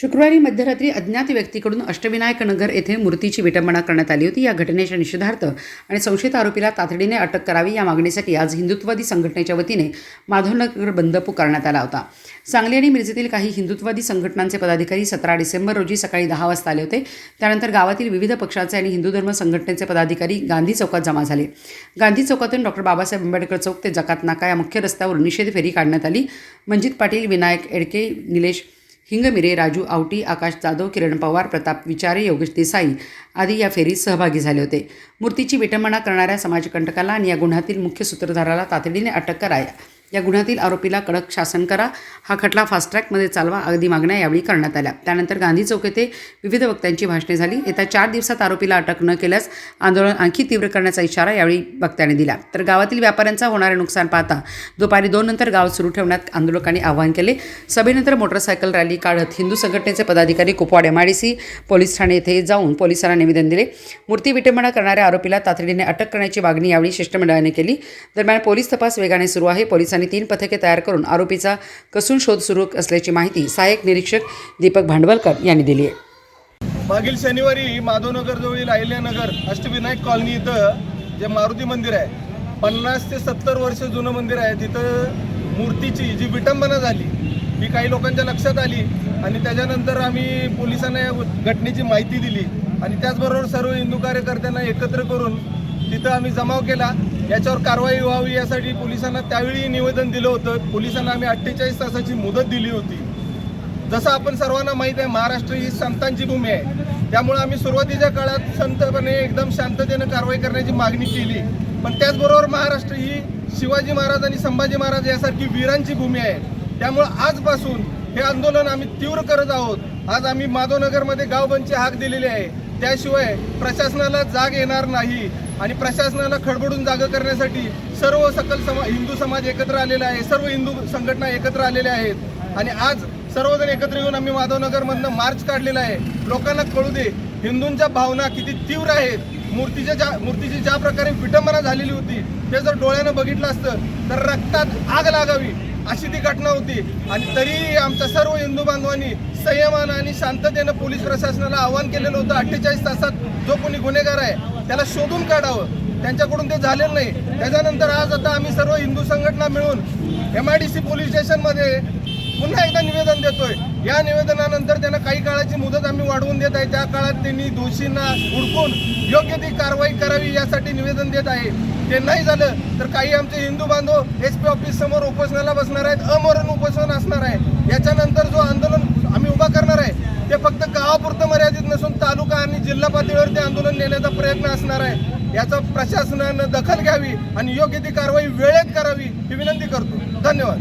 शुक्रवारी मध्यरात्री अज्ञात व्यक्तीकडून अष्टविनायक नगर येथे मूर्तीची विटंबना करण्यात आली होती. या घटनेच्या निषेधार्थ आणि संशयित आरोपीला तातडीने अटक करावी या मागणीसाठी आज हिंदुत्ववादी संघटनेच्या वतीने माधवनगर बंद पुकारण्यात आला होता. सांगली आणि मिरजेतील काही हिंदुत्ववादी संघटनांचे पदाधिकारी सतरा डिसेंबर रोजी सकाळी दहा वाजता आले होते. त्यानंतर गावातील विविध पक्षाचे आणि हिंदू धर्म संघटनेचे पदाधिकारी गांधी चौकात जमा झाले. गांधी चौकातून डॉक्टर बाबासाहेब आंबेडकर चौक ते जकात नाका या मुख्य रस्त्यावर निषेध फेरी काढण्यात आली. मंजित पाटील विनायक एडके निलेश हिंगमिरे राजू आवटी आकाश जाधव किरण पवार प्रताप विचारे योगेश देसाई आदी या फेरीत सहभागी झाले होते. मूर्तीची विटंबना करणाऱ्या समाजकंटकाला आणि या गुन्ह्यातील मुख्य सूत्रधाराला तातडीने अटक कराया. या गुन्ह्यातील आरोपीला कडक शासन करा. हा खटला फास्ट ट्रॅकमध्ये चालवा अगदी मागण्या यावेळी करण्यात आल्या. त्यानंतर गांधी चौक येथे विविध वक्त्यांची भाषणे झाली. येत्या चार दिवसात आरोपीला अटक न केल्यास आंदोलन आणखी तीव्र करण्याचा इशारा यावेळी वक्त्याने दिला. तर गावातील व्यापाऱ्यांचा होणारे नुकसान पाहता दुपारी दोन नंतर गाव सुरू ठेवण्यात आंदोलकांनी आवाहन केले. सभेनंतर मोटरसायकल रॅली काढत हिंदू संघटनेचे पदाधिकारी कुपवाड एमआयडीसी पोलीस ठाणे येथे जाऊन पोलिसांना निवेदन दिले. मूर्ती विटंबना करणाऱ्या आरोपीला तातडीने अटक करण्याची मागणी यावेळी शिष्टमंडळाने केली. दरम्यान पोलीस तपास वेगाने सुरू आहे. पोलिसांनी तीन पथके तयार करून आरोपीचा कसून शोध सुरू असल्याची माहिती सहाय्यक निरीक्षक दीपक भांडवलकर यांनी दिली आहे. मागील शनिवारी माधवनगर जवळील अहिल्यानगर अष्टविनायक कॉलनी इथं जे मारुती मंदिर आहे पन्नास ते सत्तर वर्ष जुनं मंदिर आहे तिथं मूर्तीची जी विटंबना झाली ही काही लोकांच्या लक्षात आली आणि त्याच्यानंतर आम्ही पोलिसांना या घटनेची माहिती दिली आणि त्याचबरोबर सर्व हिंदू कार्यकर्त्यांना एकत्र करून तिथं आम्ही जमाव केला. याच्यावर कारवाई व्हावी यासाठी पोलिसांना त्यावेळी निवेदन दिलं होतं. पोलिसांना आम्ही अठ्ठेचाळीस तासाची मुदत दिली होती. जसं आपण सर्वांना माहीत आहे महाराष्ट्र ही संतांची भूमी आहे. त्यामुळे आम्ही सुरुवातीच्या काळात संतपणे एकदम शांततेनं कारवाई करण्याची मागणी केली. पण त्याचबरोबर महाराष्ट्र ही शिवाजी महाराज आणि संभाजी महाराज यासारखी वीरांची भूमी आहे. त्यामुळं आजपासून हे आंदोलन आम्ही तीव्र करत आहोत. आज आम्ही माधवनगरमध्ये गावबंदची हाक दिलेली आहे. त्याशिवाय प्रशासनाला जाग येणार नाही आणि प्रशासनाला खडबडून जागं करण्यासाठी सर्व सकल समा हिंदू समाज एकत्र आलेला आहे सर्व हिंदू संघटना एकत्र आलेल्या आहेत. आणि आज सर्वजण एकत्र येऊन आम्ही माधवनगरमधनं मार्च काढलेला आहे. लोकांना कळू दे हिंदूंच्या भावना किती तीव्र आहेत. मूर्तीच्या ज्या मूर्तीची ज्या प्रकारे विटंबना झालेली होती ते जर डोळ्यानं बघितलं असतं तर रक्तात आग लागावी. अशी ती घटना होती. आणि तरीही आमच्या सर्व हिंदू बांधवांनी संयमानं आणि शांततेनं पोलीस प्रशासनाला आवाहन केलेलं होतं. अठ्ठेचाळीस तासात जो कोणी गुन्हेगार आहे त्याला शोधून काढावं. त्यांच्याकडून ते झालेलं नाही. त्याच्यानंतर आज आता आम्ही सर्व हिंदू संघटना मिळून M I D C police स्टेशनमध्ये पुन्हा एकदा निवेदन देतोय. या निवेदनानंतर त्यांना काही काळाची मुदत आम्ही वाढवून देत आहे. त्या काळात त्यांनी दोषींना हुडकून योग्य ती कारवाई करावी यासाठी निवेदन देत आहे. ते नाही झालं तर काही आमचे हिंदू बांधव एस पी ऑफिस समोर उपोषणाला बसणार आहेत अमरण उपोषण असणार आहे. याच्यानंतर जो आंदोलन आम्ही उभा करणार आहे ते फक्त गावापुरतं मर्यादित नसून तालुका आणि जिल्हा पातळीवर ते आंदोलन नेण्याचा प्रयत्न असणार आहे. याचा प्रशासनानं दखल घ्यावी आणि योग्य ती कारवाई वेळेत करावी ही विनंती करतो. धन्यवाद.